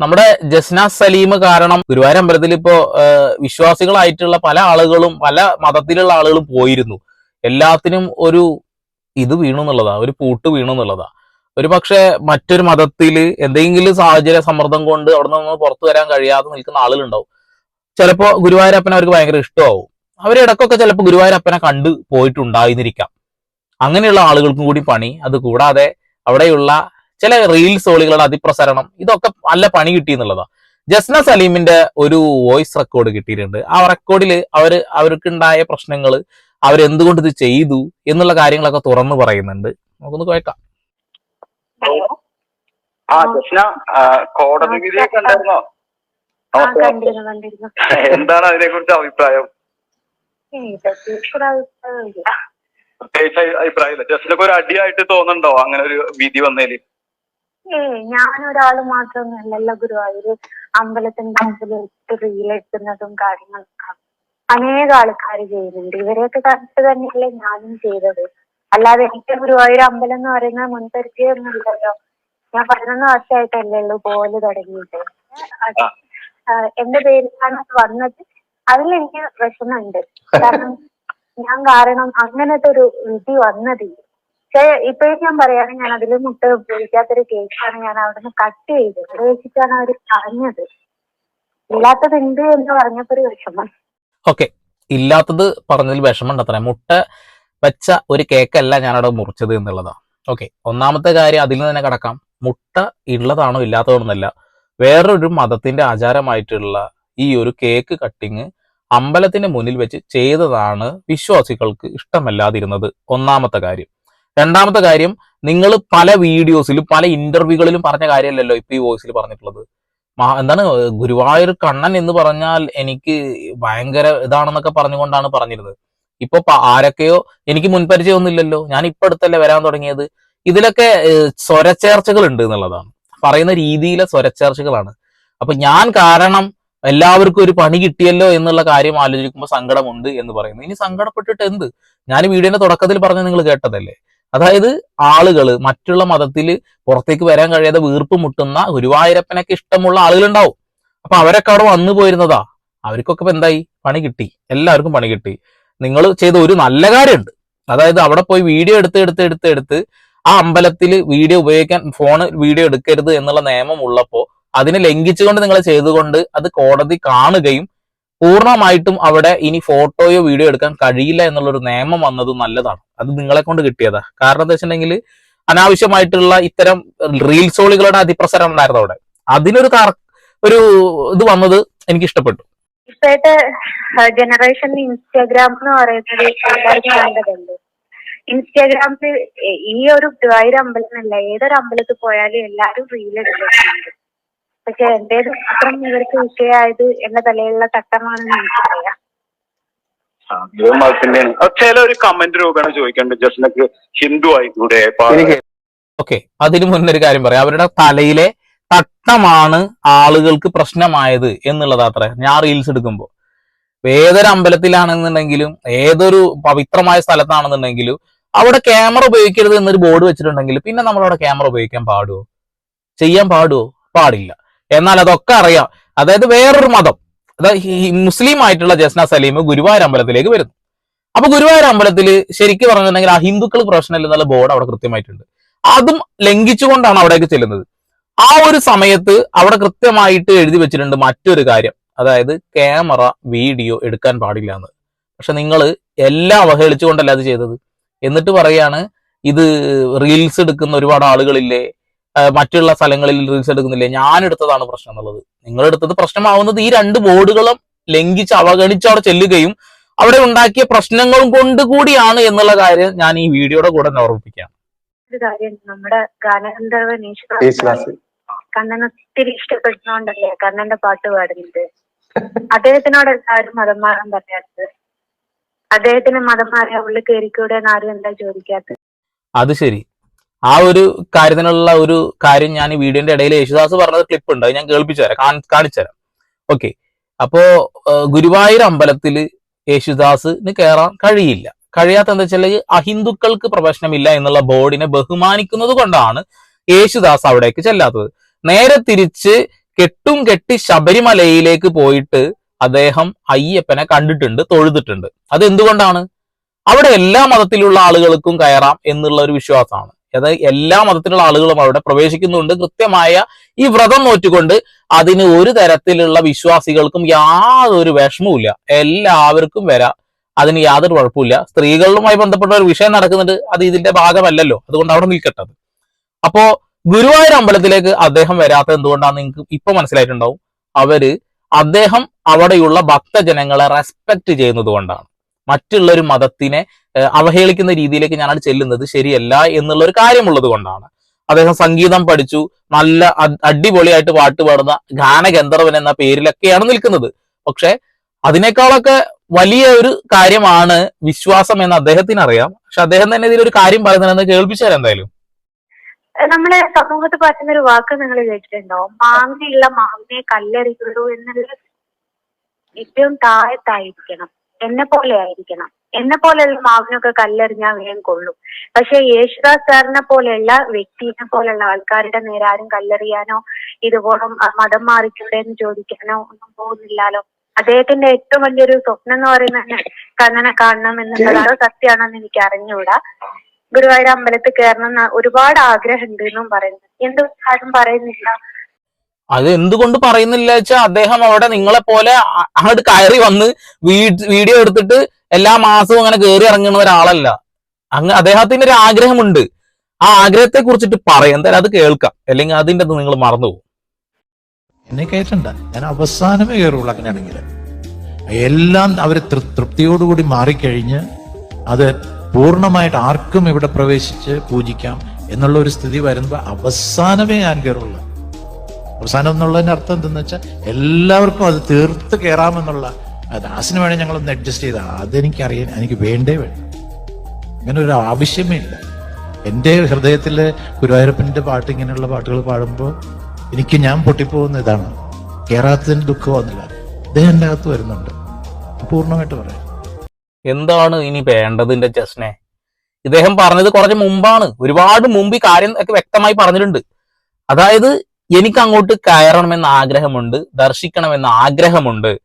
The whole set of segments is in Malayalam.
നമ്മുടെ ജസ്ന സലീം കാരണം ഗുരുവായൂർ അമ്പലത്തിൽ ഇപ്പോ വിശ്വാസികളായിട്ടുള്ള പല ആളുകളും പല മതത്തിലുള്ള ആളുകളും പോയിരുന്നു. എല്ലാത്തിനും ഒരു ഇത് വീണു എന്നുള്ളതാ ഒരു പൂട്ട് വീണു എന്നുള്ളതാ. ഒരു പക്ഷെ മറ്റൊരു മതത്തിൽ എന്തെങ്കിലും സാഹചര്യ സമ്മർദ്ദം കൊണ്ട് അവിടെ നിന്ന് പുറത്തു വരാൻ കഴിയാതെ നിൽക്കുന്ന ആളുകളുണ്ടാവും. ചിലപ്പോ ഗുരുവായൂരപ്പനെ അവർക്ക് ഭയങ്കര ഇഷ്ടമാവും. അവരിടക്കൊക്കെ ചിലപ്പോൾ ഗുരുവായൂരപ്പനെ കണ്ടു പോയിട്ടുണ്ടായിരുന്നിരിക്കാം. അങ്ങനെയുള്ള ആളുകൾക്കും കൂടി പണി. അത് കൂടാതെ അവിടെയുള്ള ചില റീൽസ് ഓളികളുടെ അതിപ്രസരണം. ഇതൊക്കെ നല്ല പണി കിട്ടി എന്നുള്ളതാണ് ജസ്ന സലീമിന്റെ ഒരു വോയിസ് റെക്കോർഡ് കിട്ടിയിട്ടുണ്ട്. ആ റെക്കോർഡിൽ അവർ അവർക്കുണ്ടായ പ്രശ്നങ്ങൾ അവരെന്തുകൊണ്ട് ഇത് ചെയ്തു എന്നുള്ള കാര്യങ്ങളൊക്കെ തുറന്നു പറയുന്നുണ്ട്. നമുക്കൊന്ന് കേൾക്കാം. ആ ജസ്ന കോടതി എന്താണ് അതിനെ കുറിച്ച് അഭിപ്രായം അഭിപ്രായമില്ല. ജസ്റ്റിനൊക്കെ ഒരു അടിയായിട്ട് തോന്നുന്നുണ്ടോ അങ്ങനെ ഒരു വിധി വന്നതിൽ ഏയ് ഞാനൊരാൾ മാത്രമൊന്നുമല്ലല്ലോ ഗുരുവായൂര് അമ്പലത്തിന്റെ മുമ്പിൽ റീലെത്തുന്നതും കാര്യങ്ങളൊക്കെ. അനേക ആൾക്കാർ ചെയ്യുന്നുണ്ട്. ഇവരെയൊക്കെ കണ്ടിട്ട് തന്നെയല്ലേ ഞാനും ചെയ്തത്. അല്ലാതെ എനിക്ക് ഗുരുവായൂർ അമ്പലം എന്ന് പറയുന്ന മുൻപരിചയൊന്നുമില്ലല്ലോ ഞാൻ പതിനൊന്ന് വർഷമായിട്ടല്ലേ ഉള്ളൂ പോൽ തുടങ്ങിയിട്ട്. എന്റെ പേരിലാണ് വന്നത്. അതിൽ എനിക്ക് വിഷമമുണ്ട്. കാരണം ഞാൻ കാരണം അങ്ങനത്തെ ഒരു വിധി വന്നത് പക്ഷേ ഇപ്പോഴും ഞാൻ പറയാണ് ഞാൻ അതിൽ മുട്ട ഉപയോഗിക്കാത്തൊരു കേക്കാണ് ഞാൻ അവിടുന്ന് കട്ട് ചെയ്തത്. അത് വെച്ചിട്ടാണ് അവർ പറഞ്ഞത്. ഇല്ലാത്തത് എന്ത് എന്ന് പറഞ്ഞപ്പോ വിഷമം. ഓക്കെ. ഇല്ലാത്തത് പറഞ്ഞതിൽ വിഷമമുണ്ട് അത്ര മുട്ട വെച്ച ഒരു കേക്കല്ല ഞാനവിടെ മുറിച്ചത് എന്നുള്ളതാണ് ഓക്കെ. ഒന്നാമത്തെ കാര്യം അതിൽ നിന്ന് തന്നെ കടക്കാം. മുട്ട ഉള്ളതാണോ ഇല്ലാത്തതാണെന്നല്ല വേറൊരു മതത്തിന്റെ ആചാരമായിട്ടുള്ള ഈ ഒരു കേക്ക് കട്ടിങ് അമ്പലത്തിന്റെ മുന്നിൽ വെച്ച് ചെയ്തതാണ് വിശ്വാസികൾക്ക് ഇഷ്ടമല്ലാതിരുന്നത്. ഒന്നാമത്തെ കാര്യം. രണ്ടാമത്തെ കാര്യം നിങ്ങൾ പല വീഡിയോസിലും പല ഇന്റർവ്യൂകളിലും പറഞ്ഞ കാര്യമല്ലല്ലോ ഇപ്പൊ ഈ വോയിസിൽ പറഞ്ഞിട്ടുള്ളത്. എന്താണ് ഗുരുവായൂർ കണ്ണൻ എന്ന് പറഞ്ഞാൽ എനിക്ക് ഭയങ്കര ഇതാണെന്നൊക്കെ പറഞ്ഞുകൊണ്ടാണ് പറഞ്ഞിരുന്നത്. ഇപ്പൊ ആരൊക്കെയോ എനിക്ക് മുൻപരിചയമൊന്നും ഇല്ലല്ലോ ഞാൻ ഇപ്പൊ അടുത്തല്ലേ വരാൻ തുടങ്ങിയത്. ഇതിലൊക്കെ സ്വരച്ചേർച്ചകൾ ഉണ്ട് എന്നുള്ളതാണ്. പറയുന്ന രീതിയിലെ സ്വരച്ചേർച്ചകളാണ്. അപ്പൊ ഞാൻ കാരണം എല്ലാവർക്കും ഒരു പണി കിട്ടിയല്ലോ എന്നുള്ള കാര്യം ആലോചിക്കുമ്പോൾ സങ്കടമുണ്ട് എന്ന് പറയുന്നു. ഇനി സങ്കടപ്പെട്ടിട്ട് എന്ത് ഞാൻ വീഡിയോന്റെ തുടക്കത്തിൽ പറഞ്ഞ നിങ്ങൾ കേട്ടതല്ലേ? അതായത് ആളുകൾ മറ്റുള്ള മതത്തിൽ പുറത്തേക്ക് വരാൻ കഴിയാതെ വീർപ്പ് മുട്ടുന്ന ഗുരുവായൂരപ്പനൊക്കെ ഇഷ്ടമുള്ള ആളുകളുണ്ടാവും. അപ്പൊ അവരൊക്കെ അവിടെ വന്നു പോയിരുന്നതാ. അവർക്കൊക്കെ ഇപ്പൊ എന്തായി? പണി കിട്ടി. എല്ലാവർക്കും പണി കിട്ടി. നിങ്ങൾ ചെയ്ത ഒരു നല്ല കാര്യമുണ്ട്. അതായത് അവിടെ പോയി വീഡിയോ എടുത്ത് എടുത്ത് എടുത്ത് എടുത്ത് ആ അമ്പലത്തിൽ വീഡിയോ ഉപയോഗിക്കാൻ ഫോൺ വീഡിയോ എടുക്കരുത് എന്നുള്ള നിയമം ഉള്ളപ്പോൾ അതിനെ ലംഘിച്ചുകൊണ്ട് നിങ്ങൾ ചെയ്തുകൊണ്ട് അത് കോടതി കാണുകയും പൂർണമായിട്ടും അവിടെ ഇനി ഫോട്ടോയോ വീഡിയോ എടുക്കാൻ കഴിയില്ല എന്നുള്ളൊരു നിയമം വന്നത് നല്ലതാണ്. അത് നിങ്ങളെ കൊണ്ട് കിട്ടിയതാ. കാരണം എന്താ വെച്ചിട്ടുണ്ടെങ്കിൽ അനാവശ്യമായിട്ടുള്ള ഇത്തരം റീൽസോളികളുടെ അതിപ്രസരം ഉണ്ടായിരുന്നു അവിടെ. അതിനൊരു ഒരു ഇത് വന്നത് എനിക്ക് ഇഷ്ടപ്പെട്ടു. ഇപ്പോഴത്തെ ജനറേഷൻ ഇൻസ്റ്റാഗ്രാം എന്ന് പറയുന്നത് ഇൻസ്റ്റാഗ്രാമിൽ ഈ ഒരു ഗുരുവായൂർ അമ്പലമല്ല ഏതൊരു അമ്പലത്തിൽ പോയാലും എല്ലാവരും റീൽ എടുക്കുന്നുണ്ട് പക്ഷെ എന്റേത് മാത്രം ഇവർക്ക് വിഷയമായത് എന്റെ തലയിലുള്ള തട്ടമാണെന്ന് എനിക്കറിയാം. ചില ഒരു കമന്റ് രൂപേണ ചോദിക്കേണ്ടത് ഹിന്ദു ആയിക്കൂടെ? ഓക്കെ അതിനു മുന്നേ ഒരു കാര്യം പറയാം. അവരുടെ തലയിലെ തട്ടമാണ് ആളുകൾക്ക് പ്രശ്നമായത് എന്നുള്ളതാ അത്ര. ഞാൻ റീൽസ് എടുക്കുമ്പോൾ ഏതൊരു അമ്പലത്തിലാണെന്നുണ്ടെങ്കിലും ഏതൊരു പവിത്രമായ സ്ഥലത്താണെന്നുണ്ടെങ്കിലും അവിടെ ക്യാമറ ഉപയോഗിക്കരുത് എന്നൊരു ബോർഡ് വെച്ചിട്ടുണ്ടെങ്കിൽ പിന്നെ നമ്മൾ അവിടെ ക്യാമറ ഉപയോഗിക്കാൻ പാടുമോ ചെയ്യാൻ പാടുമോ പാടില്ല. എന്നാൽ അതൊക്കെ അറിയാം. അതായത് വേറൊരു മതം. അതായത് മുസ്ലിം ആയിട്ടുള്ള ജസ്ന സലീം ഗുരുവായൂർ അമ്പലത്തിലേക്ക് വരുന്നു. അപ്പൊ ഗുരുവായൂർ അമ്പലത്തിൽ ശരിക്കും പറഞ്ഞിട്ടുണ്ടെങ്കിൽ ആ ഹിന്ദുക്കൾ പ്രൊഫഷണൽ എന്നുള്ള ബോർഡ് അവിടെ കൃത്യമായിട്ടുണ്ട്. അതും ലംഘിച്ചുകൊണ്ടാണ് അവിടേക്ക് ചെല്ലുന്നത്. ആ ഒരു സമയത്ത് അവിടെ കൃത്യമായിട്ട് എഴുതി വെച്ചിട്ടുണ്ട് മറ്റൊരു കാര്യം. അതായത് ക്യാമറ വീഡിയോ എടുക്കാൻ പാടില്ല എന്ന്. പക്ഷെ നിങ്ങൾ എല്ലാം അവഹേളിച്ചുകൊണ്ടല്ല അത് ചെയ്തത്? എന്നിട്ട് പറയാണ് ഇത് റീൽസ് എടുക്കുന്ന ഒരുപാട് ആളുകളില്ലേ? മറ്റുള്ള സ്ഥലങ്ങളിൽ റീൽസ് എടുക്കുന്നില്ലേ? ഞാൻ എടുത്തതാണ് പ്രശ്നം എന്നുള്ളത്. നിങ്ങൾ എടുത്തത് പ്രശ്നമാവുന്നത് ഈ രണ്ട് ബോർഡുകളും ലംഘിച്ച് അവഗണിച്ച് അവിടെ ചെല്ലുകയും അവിടെ ഉണ്ടാക്കിയ പ്രശ്നങ്ങളും കൊണ്ട് കൂടിയാണ് എന്നുള്ള കാര്യം ഞാൻ ഈ വീഡിയോയുടെ കൂടെ തന്നെ ഓർമ്മിപ്പിക്കാം ഒരു കാര്യം നമ്മുടെ ഗാനഗന്ധർവൻ കണ്ണൻ ഒത്തിരി ഇഷ്ടപ്പെടുന്നോണ്ടല്ലേ കണ്ണന്റെ പാട്ട് പാടുന്നത്? അദ്ദേഹത്തിനോട് എല്ലാവരും മതം മാറാൻ പറയാത്തത്? അദ്ദേഹത്തിന് മതം മാറിയ ഉള്ളിൽ കയറിക്കൂടെ എന്ന് ആരും എന്താ ചോദിക്കാത്തത്? അത് ശരി. ആ ഒരു കാര്യത്തിനുള്ള ഒരു കാര്യം ഞാൻ ഈ വീഡിയോന്റെ ഇടയിൽ യേശുദാസ് പറഞ്ഞത് ക്ലിപ്പ് ഉണ്ട്. ഞാൻ കേൾപ്പിച്ചു തരാം. കാണിച്ചു തരാം. ഓക്കെ അപ്പോ ഗുരുവായൂർ അമ്പലത്തിൽ യേശുദാസിന് കയറാൻ കഴിയില്ല. കഴിയാത്ത എന്താ വെച്ചാൽ അഹിന്ദുക്കൾക്ക് പ്രവേശനമില്ല എന്നുള്ള ബോർഡിനെ ബഹുമാനിക്കുന്നത് കൊണ്ടാണ് യേശുദാസ് അവിടേക്ക് ചെല്ലാത്തത്. നേരെ തിരിച്ച് കെട്ടും കെട്ടി ശബരിമലയിലേക്ക് പോയിട്ട് അദ്ദേഹം അയ്യപ്പനെ കണ്ടിട്ടുണ്ട് തൊഴുതിട്ടുണ്ട്. അത് എന്തുകൊണ്ടാണ് അവിടെ എല്ലാ മതത്തിലുള്ള ആളുകൾക്കും കയറാം എന്നുള്ള ഒരു വിശ്വാസമാണ്. അതായത് എല്ലാ മതത്തിലുള്ള ആളുകളും അവിടെ പ്രവേശിക്കുന്നുണ്ട്. കൃത്യമായ ഈ വ്രതം നോറ്റുകൊണ്ട് അതിന് ഒരു തരത്തിലുള്ള വിശ്വാസികൾക്കും യാതൊരു വിഷമവുമില്ല. എല്ലാവർക്കും വരാം. അതിന് യാതൊരു കുഴപ്പമില്ല സ്ത്രീകളുമായി ബന്ധപ്പെട്ട ഒരു വിഷയം നടക്കുന്നുണ്ട്. അത് ഇതിന്റെ ഭാഗമല്ലല്ലോ. അതുകൊണ്ട് അവിടെ നിൽക്കട്ടത് അപ്പോ ഗുരുവായൂർ അമ്പലത്തിലേക്ക് അദ്ദേഹം വരാത്ത എന്തുകൊണ്ടാണ് നിങ്ങൾക്ക് ഇപ്പൊ മനസ്സിലായിട്ടുണ്ടാവും. അവർ അദ്ദേഹം അവിടെയുള്ള ഭക്തജനങ്ങളെ റെസ്പെക്ട് ചെയ്യുന്നത് കൊണ്ടാണ്. മറ്റുള്ള ഒരു മതത്തിനെ അവഹേളിക്കുന്ന രീതിയിലേക്ക് ഞാനത് ചെല്ലുന്നത് ശരിയല്ല എന്നുള്ള ഒരു കാര്യമുള്ളത് കൊണ്ടാണ്. അദ്ദേഹം സംഗീതം പഠിച്ചു നല്ല അടിപൊളിയായിട്ട് പാട്ട് പാടുന്ന ഗാനഗന്ധർവൻ എന്ന പേരിലൊക്കെയാണ് നിൽക്കുന്നത്. പക്ഷെ അതിനേക്കാളൊക്കെ വലിയ ഒരു കാര്യമാണ് വിശ്വാസം എന്ന് അദ്ദേഹത്തിന് അറിയാം പക്ഷെ അദ്ദേഹം തന്നെ ഇതിലൊരു കാര്യം പറയുന്നതെന്ന് കേൾപ്പിച്ചാൽ എന്തായാലും? നമ്മളെ സമൂഹത്ത് പറ്റുന്ന ഒരു വാക്ക് നിങ്ങൾ കേട്ടിട്ടുണ്ടോ? മാങ്ങയുള്ള മാവിനെ കല്ലെറിയുള്ളൂ എന്നുള്ള ഏറ്റവും താഴത്തായിരിക്കണം. എന്നെ പോലെ ആയിരിക്കണം എന്നെ പോലെയുള്ള മാവിനൊക്കെ കല്ലെറിഞ്ഞാൽ വേഗം കൊള്ളും. പക്ഷെ യേശുദാസ് സാറിനെ പോലെയുള്ള വ്യക്തിനെ പോലെയുള്ള ആൾക്കാരുടെ നേരെ ആരും കല്ലെറിയാനോ ഇതുപോലെ മതം മാറിക്കൂടെ എന്ന് ചോദിക്കാനോ ഒന്നും പോകുന്നില്ലല്ലോ. അദ്ദേഹത്തിന്റെ ഏറ്റവും വലിയൊരു സ്വപ്നം എന്ന് പറയുന്നത് കണ്ണനെ കാണണം എന്നുള്ളത്. സത്യമാണെന്ന് എനിക്ക് അറിഞ്ഞുകൂടാ. ഗുരുവായൂർ അമ്പലത്തിൽ കയറണം ഒരുപാട് ഒരുപാട് ആഗ്രഹമുണ്ട് എന്നും പറയുന്നു. എന്ത് ആരും പറയുന്നില്ല? അത് എന്തുകൊണ്ട് പറയുന്നില്ല വെച്ചാൽ അദ്ദേഹം അവിടെ നിങ്ങളെ പോലെ അങ്ങോട്ട് കയറി വന്ന് വീഡിയോ എടുത്തിട്ട് എല്ലാ മാസവും അങ്ങനെ കയറി ഇറങ്ങുന്ന ഒരാളല്ല. അങ്ങ് അദ്ദേഹത്തിന് ഒരു ആഗ്രഹമുണ്ട്. ആ ആഗ്രഹത്തെ കുറിച്ചിട്ട് പറയാം. എന്തായാലും അത് കേൾക്കാം. അല്ലെങ്കിൽ അതിന്റെ അത് നിങ്ങൾ മറന്നുപോകും എന്നെ കയറ്റണ്ട ഞാൻ അവസാനമേ കയറുള്ളൂ അങ്ങനെയാണെങ്കിൽ എല്ലാം അവർ തൃപ്തിയോടുകൂടി മാറിക്കഴിഞ്ഞ് അത് പൂർണമായിട്ട് ആർക്കും ഇവിടെ പ്രവേശിച്ച് പൂജിക്കാം എന്നുള്ള ഒരു സ്ഥിതി വരുമ്പോൾ അവസാനമേ ഞാൻ കയറുള്ളൂ അവസാനം എന്നുള്ളതിന്റെ അർത്ഥം എന്തെന്ന് വെച്ചാൽ എല്ലാവർക്കും അത് തീർത്ത് കയറാമെന്നുള്ള ദാസിന് വേണേൽ ഞങ്ങളൊന്ന് അഡ്ജസ്റ്റ് ചെയ്താൽ അതെനിക്കറിയാൻ എനിക്ക് വേണ്ടേ വേണ്ട. അങ്ങനെ ഒരു ആവശ്യമേ ഇല്ല. എന്റെ ഹൃദയത്തിൽ ഗുരുവായൂരപ്പന്റെ പാട്ട് ഇങ്ങനെയുള്ള പാട്ടുകൾ പാടുമ്പോൾ എനിക്ക് ഞാൻ പൊട്ടിപ്പോകുന്ന ഇതാണ്. കയറാത്തതിന് ദുഃഖമൊന്നുമില്ല അദ്ദേഹം എന്റെ അകത്ത് വരുന്നുണ്ട് പൂർണമായിട്ട് പറയാം. എന്താണ് ഇനി വേണ്ടതിന്റെ ജസ്നെ? ഇദ്ദേഹം പറഞ്ഞത് കുറച്ച് മുമ്പാണ്. ഒരുപാട് മുമ്പ് ഈ കാര്യം ഒക്കെ വ്യക്തമായി പറഞ്ഞിട്ടുണ്ട്. അതായത് എനിക്ക് അങ്ങോട്ട് കയറണമെന്ന് ആഗ്രഹമുണ്ട് ദർശിക്കണമെന്ന് ആഗ്രഹമുണ്ട്.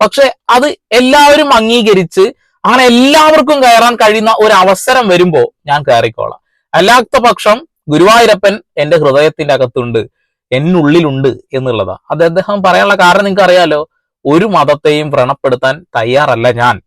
പക്ഷെ അത് എല്ലാവരും അംഗീകരിച്ച് അങ്ങനെ എല്ലാവർക്കും കയറാൻ കഴിയുന്ന ഒരു അവസരം വരുമ്പോൾ ഞാൻ കയറിക്കോളാം. അല്ലാത്ത പക്ഷം ഗുരുവായൂരപ്പൻ എന്റെ ഹൃദയത്തിന്റെ അകത്തുണ്ട് എന്നുള്ളിലുണ്ട് എന്നുള്ളതാ. അത് അദ്ദേഹം പറയാനുള്ള കാരണം നിങ്ങൾക്ക് അറിയാലോ ഒരു മതത്തെയും വ്രണപ്പെടുത്താൻ തയ്യാറല്ല ഞാൻ.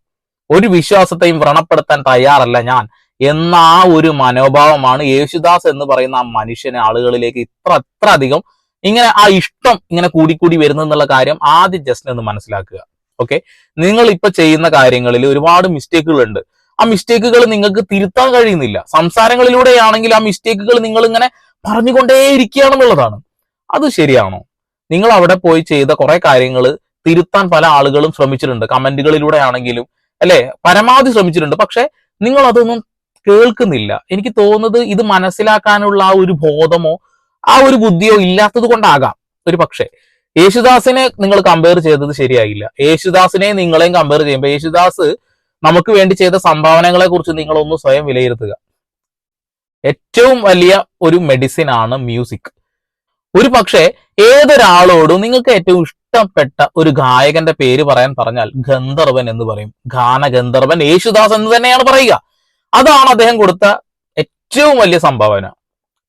ഒരു വിശ്വാസത്തെയും വ്രണപ്പെടുത്താൻ തയ്യാറല്ല ഞാൻ. എന്ന ആ ഒരു മനോഭാവമാണ് യേശുദാസ് എന്ന് പറയുന്ന ആ മനുഷ്യനെ ആളുകളിലേക്ക് ഇത്ര അത്ര അധികം ഇങ്ങനെ ആ ഇഷ്ടം ഇങ്ങനെ കൂടിക്കൂടി വരുന്നെന്നുള്ള കാര്യം ആദ്യം ജസ്റ്റ് ഒന്ന് മനസ്സിലാക്കുക. ഓക്കെ നിങ്ങൾ ഇപ്പൊ ചെയ്യുന്ന കാര്യങ്ങളിൽ ഒരുപാട് മിസ്റ്റേക്കുകൾ ഉണ്ട് ആ മിസ്റ്റേക്കുകൾ നിങ്ങൾക്ക് തിരുത്താൻ കഴിയുന്നില്ല. സംസാരങ്ങളിലൂടെയാണെങ്കിൽ ആ മിസ്റ്റേക്കുകൾ നിങ്ങൾ ഇങ്ങനെ പറഞ്ഞുകൊണ്ടേയിരിക്കുകയാണെന്നുള്ളതാണ്. അത് ശരിയാണോ? നിങ്ങൾ അവിടെ പോയി ചെയ്ത കുറെ കാര്യങ്ങൾ തിരുത്താൻ പല ആളുകളും ശ്രമിച്ചിട്ടുണ്ട്. കമന്റുകളിലൂടെ ആണെങ്കിലും അല്ലെ? പരമാവധി ശ്രമിച്ചിട്ടുണ്ട്. പക്ഷെ നിങ്ങൾ അതൊന്നും കേൾക്കുന്നില്ല. എനിക്ക് തോന്നുന്നത് ഇത് മനസ്സിലാക്കാനുള്ള ആ ഒരു ബോധമോ ആ ഒരു ബുദ്ധിയോ ഇല്ലാത്തത് കൊണ്ടാകാം. ഒരു പക്ഷേ യേശുദാസിനെ നിങ്ങൾ കമ്പയർ ചെയ്തത് ശരിയായില്ല. യേശുദാസിനെ നിങ്ങളെയും കമ്പയർ ചെയ്യുമ്പോൾ യേശുദാസ് നമുക്ക് വേണ്ടി ചെയ്ത സംഭാവനകളെ കുറിച്ച് നിങ്ങളൊന്ന് സ്വയം വിലയിരുത്തുക. ഏറ്റവും വലിയ ഒരു മെഡിസിൻ ആണ് മ്യൂസിക് ഒരു പക്ഷേ ഏതൊരാളോടും നിങ്ങൾക്ക് ഏറ്റവും ഇഷ്ടപ്പെട്ട ഒരു ഗായകന്റെ പേര് പറയാൻ പറഞ്ഞാൽ ഗന്ധർവൻ എന്ന് പറയും. ഗാനഗന്ധർവൻ യേശുദാസ് എന്ന് തന്നെയാണ് പറയുക. അതാണ് അദ്ദേഹം കൊടുത്ത ഏറ്റവും വലിയ സംഭാവന.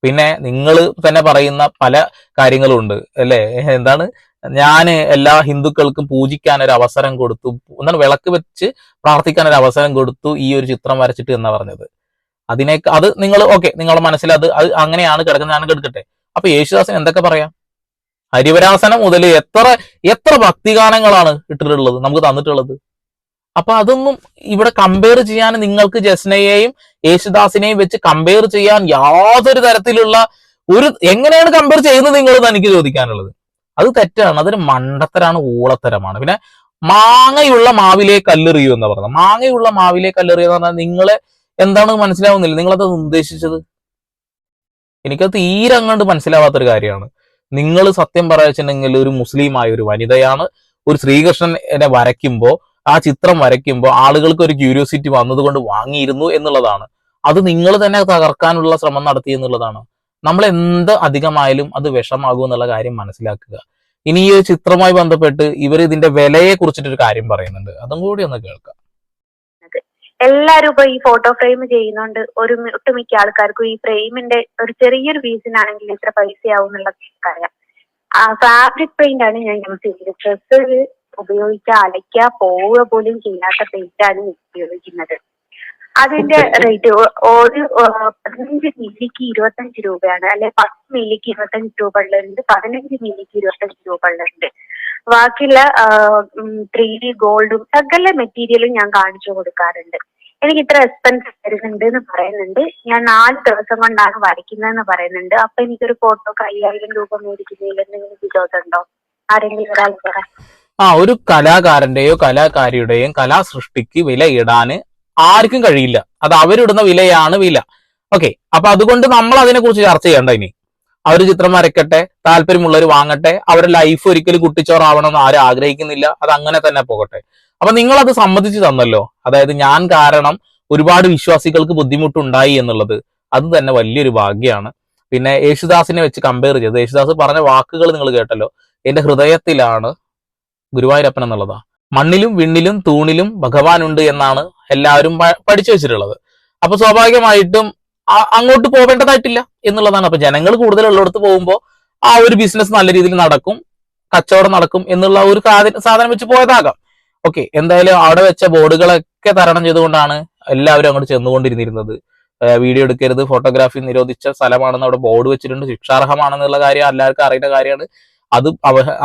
പിന്നെ നിങ്ങൾ തന്നെ പറയുന്ന പല കാര്യങ്ങളും ഉണ്ട് അല്ലെ? എന്താണ്? ഞാൻ എല്ലാ ഹിന്ദുക്കൾക്കും പൂജിക്കാൻ ഒരു അവസരം കൊടുത്തു എന്താണ്? വിളക്ക് വെച്ച് പ്രാർത്ഥിക്കാൻ ഒരു അവസരം കൊടുത്തു ഈ ഒരു ചിത്രം വരച്ചിട്ട് എന്നാ പറഞ്ഞത്? അതിനെ അത് നിങ്ങൾ ഓക്കെ നിങ്ങളുടെ മനസ്സിൽ അത് അത് അങ്ങനെയാണ് കിടക്കുന്നത് ഞാൻ എടുക്കട്ടെ. അപ്പൊ യേശുദാസൻ എന്തൊക്കെ പറയാം? ഹരിവരാസനം മുതൽ എത്ര എത്ര ഭക്തിഗാനങ്ങളാണ് ഇട്ടിട്ടുള്ളത് നമുക്ക് തന്നിട്ടുള്ളത്? അപ്പൊ അതൊന്നും ഇവിടെ കമ്പയർ ചെയ്യാൻ നിങ്ങൾക്ക് ജസ്നയെയും യേശുദാസിനെയും വെച്ച് കമ്പയർ ചെയ്യാൻ യാതൊരു തരത്തിലുള്ള ഒരു എങ്ങനെയാണ് കമ്പയർ ചെയ്യുന്നത് നിങ്ങൾ എനിക്ക് ചോദിക്കാനുള്ളത്. അത് തെറ്റാണ്. അതൊരു മണ്ടത്തരാണ് ഊളത്തരമാണ്. പിന്നെ മാങ്ങയുള്ള മാവിലെ കല്ലെറിയൂ എന്ന് പറഞ്ഞത്. മാങ്ങയുള്ള മാവിലെ കല്ലെറിയൂ എന്ന് പറഞ്ഞാൽ നിങ്ങളെ എന്താണ് മനസ്സിലാവുന്നില്ല. നിങ്ങളത് ഉദ്ദേശിച്ചത്? എനിക്കത് തീരെ അങ്ങോട്ട് മനസ്സിലാവാത്തൊരു കാര്യമാണ്. നിങ്ങൾ സത്യം പറയുന്നുണ്ടെങ്കിൽ ഒരു മുസ്ലിമായ ഒരു വനിതയാണ്. ഒരു ശ്രീകൃഷ്ണനെ വരയ്ക്കുമ്പോൾ ആ ചിത്രം വരയ്ക്കുമ്പോൾ ആളുകൾക്ക് ഒരു ക്യൂരിയോസിറ്റി വന്നതുകൊണ്ട് വാങ്ങിയിരുന്നു എന്നുള്ളതാണ്. അത് നിങ്ങൾ തന്നെ തകർക്കാനുള്ള ശ്രമം നടത്തി എന്നുള്ളതാണ്. നമ്മൾ എന്ത് അധികമായാലും അത് വിഷമാകും എന്നുള്ള കാര്യം മനസ്സിലാക്കുക. ഇനി ഈ ചിത്രമായി ബന്ധപ്പെട്ട് ഇവർ ഇതിന്റെ വിലയെ കുറിച്ചിട്ടൊരു കാര്യം പറയുന്നുണ്ട്. അതും കൂടി ഒന്ന് കേൾക്കാം. എല്ലാരും ഇപ്പൊ ഈ ഫോട്ടോ ഫ്രെയിം ചെയ്യുന്നോണ്ട്. ഒരു ഒട്ടുമിക്ക ആൾക്കാർക്കും ഈ ഫ്രെയിമിന്റെ ഒരു ചെറിയൊരു പീസിനാണെങ്കിൽ എത്ര പൈസയാവും എന്നുള്ളത് അറിയാം. ഫാബ്രിക് പെയിന്റ് ആണ് ഞാൻ യൂസ് ചെയ്തത്. ഡ്രസ്സ് ഉപയോഗിക്കുക അലയ്ക്കുക പോവുക പോലും ചെയ്യാത്ത പെയിന്റാണ് ഉപയോഗിക്കുന്നത്. അതിന്റെ റേറ്റ് ഒരു പതിനഞ്ച് മില്ലിക്ക് ഇരുപത്തഞ്ച് രൂപയാണ്. അല്ലെ പത്ത് മില്ലിക്ക് ഇരുപത്തഞ്ച് രൂപ ഉള്ളതുണ്ട് പതിനഞ്ച് മില്ലിക്ക് ഇരുപത്തഞ്ച് രൂപ ഉള്ളതുണ്ട്. ബാക്കിയുള്ള ത്രീ ഡി ഗോൾഡും സകല മെറ്റീരിയലും ഞാൻ കാണിച്ചു കൊടുക്കാറുണ്ട്. എനിക്ക് ഇത്ര എക്സ്പെൻസ് വരുന്നുണ്ട് എന്ന് പറയുന്നുണ്ട്. ഞാൻ നാല് ദിവസം കൊണ്ടാണ് വരയ്ക്കുന്നതെന്ന് പറയുന്നുണ്ട്. അപ്പൊ എനിക്കൊരു ഫോട്ടോക്ക് അയ്യായിരം രൂപ മേടിക്കുന്നതിൽ എന്തെങ്കിലും വിരോധമുണ്ടോ? ആരെങ്കിലും ഒരാൾ പറ. ആ ഒരു കലാകാരന്റെയോ കലാകാരിയുടെയും കലാസൃഷ്ടിക്ക് വില ഇടാന് ആർക്കും കഴിയില്ല. അത് അവരിടുന്ന വിലയാണ് വില. ഓക്കെ അപ്പൊ അതുകൊണ്ട് നമ്മൾ അതിനെ കുറിച്ച് ചർച്ച ചെയ്യണ്ട ഇനി. അവർ ചിത്രം വരയ്ക്കട്ടെ താല്പര്യമുള്ളവർ വാങ്ങട്ടെ അവരുടെ ലൈഫ് ഒരിക്കലും കുട്ടിച്ചോറാവണമെന്ന് ആരും ആഗ്രഹിക്കുന്നില്ല അത് അങ്ങനെ തന്നെ പോകട്ടെ. അപ്പൊ നിങ്ങൾ അത് സമ്മതിച്ചു തന്നല്ലോ. അതായത് ഞാൻ കാരണം ഒരുപാട് വിശ്വാസികൾക്ക് ബുദ്ധിമുട്ടുണ്ടായി എന്നുള്ളത് അത് തന്നെ വലിയൊരു ഭാഗ്യമാണ് പിന്നെ യേശുദാസിനെ വെച്ച് കമ്പയർ ചെയ്ത് യേശുദാസ് പറഞ്ഞ വാക്കുകൾ നിങ്ങൾ കേട്ടല്ലോ. എന്റെ ഹൃദയത്തിലാണ് ഗുരുവായൂരപ്പൻ എന്നുള്ളതാ. മണ്ണിലും വിണ്ണിലും തൂണിലും ഭഗവാനുണ്ട് എന്നാണ് എല്ലാവരും പഠിച്ചു വെച്ചിട്ടുള്ളത്. അപ്പൊ സ്വാഭാവികമായിട്ടും അങ്ങോട്ട് പോവേണ്ടതായിട്ടില്ല എന്നുള്ളതാണ്. അപ്പൊ ജനങ്ങൾ കൂടുതൽ ഉള്ളിടത്ത് പോകുമ്പോൾ ആ ഒരു ബിസിനസ് നല്ല രീതിയിൽ നടക്കും കച്ചവടം നടക്കും എന്നുള്ള ഒരു സാധനം വെച്ച് പോയതാകാം. ഓക്കെ എന്തായാലും അവിടെ വെച്ച ബോർഡുകളൊക്കെ തരണം ചെയ്തുകൊണ്ടാണ് എല്ലാവരും അങ്ങോട്ട് ചെന്നുകൊണ്ടിരുന്നിരുന്നത്. വീഡിയോ എടുക്കരുത് ഫോട്ടോഗ്രാഫി നിരോധിച്ച സ്ഥലമാണെന്ന് അവിടെ ബോർഡ് വെച്ചിട്ടുണ്ട്. ശിക്ഷാർഹമാണെന്നുള്ള കാര്യം എല്ലാവർക്കും അറിയുന്ന കാര്യമാണ്. അത്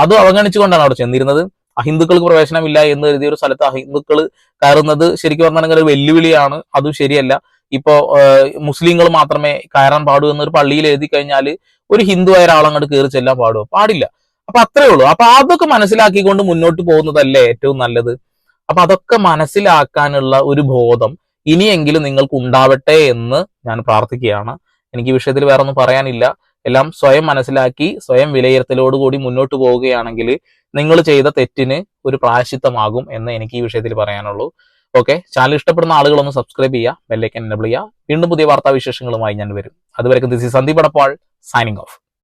അത് അവഗണിച്ചുകൊണ്ടാണ് അവിടെ ചെന്നിരുന്നത്. അഹിന്ദുക്കൾക്ക് പ്രവേശനമില്ല എന്ന് കരുതിയ ഒരു സ്ഥലത്ത് അഹിന്ദുക്കൾ കയറുന്നത് ശരിക്കും പറഞ്ഞാൽ ഒരു വെല്ലുവിളിയാണ്. അതും ശരിയല്ല. ഇപ്പോ മുസ്ലിങ്ങൾ മാത്രമേ കയറാൻ പാടൂ എന്നൊരു പള്ളിയിൽ എഴുതി കഴിഞ്ഞാൽ ഒരു ഹിന്ദു ആയ ഒരാളങ്ങോട്ട് കയറി ചെല്ലാൻ പാടുമോ പാടില്ല. അപ്പൊ അത്രേ ഉള്ളൂ. അപ്പൊ അതൊക്കെ മനസ്സിലാക്കിക്കൊണ്ട് മുന്നോട്ട് പോകുന്നതല്ലേ ഏറ്റവും നല്ലത്? അപ്പൊ അതൊക്കെ മനസ്സിലാക്കാനുള്ള ഒരു ബോധം ഇനിയെങ്കിലും നിങ്ങൾക്ക് ഉണ്ടാവട്ടെ എന്ന് ഞാൻ പ്രാർത്ഥിക്കുകയാണ്. എനിക്ക് വിഷയത്തിൽ വേറെ ഒന്നും പറയാനില്ല. എല്ലാം സ്വയം മനസ്സിലാക്കി സ്വയം വിലയിരുത്തലോടുകൂടി മുന്നോട്ട് പോവുകയാണെങ്കിൽ നിങ്ങൾ ചെയ്ത തെറ്റിന് ഒരു പ്രായശിത്തമാകും എന്ന് എനിക്ക് ഈ വിഷയത്തിൽ പറയാനുള്ളൂ. ഓക്കെ ചാനൽ ഇഷ്ടപ്പെടുന്ന ആളുകളൊന്ന് സബ്സ്ക്രൈബ് ചെയ്യുക ബെല്ലൈക്കൻ എനബിൾ ചെയ്യുക. വീണ്ടും പുതിയ വാർത്താ വിശേഷങ്ങളുമായി ഞാൻ വരും. അതുവരെ this is Sandeep Adappal signing off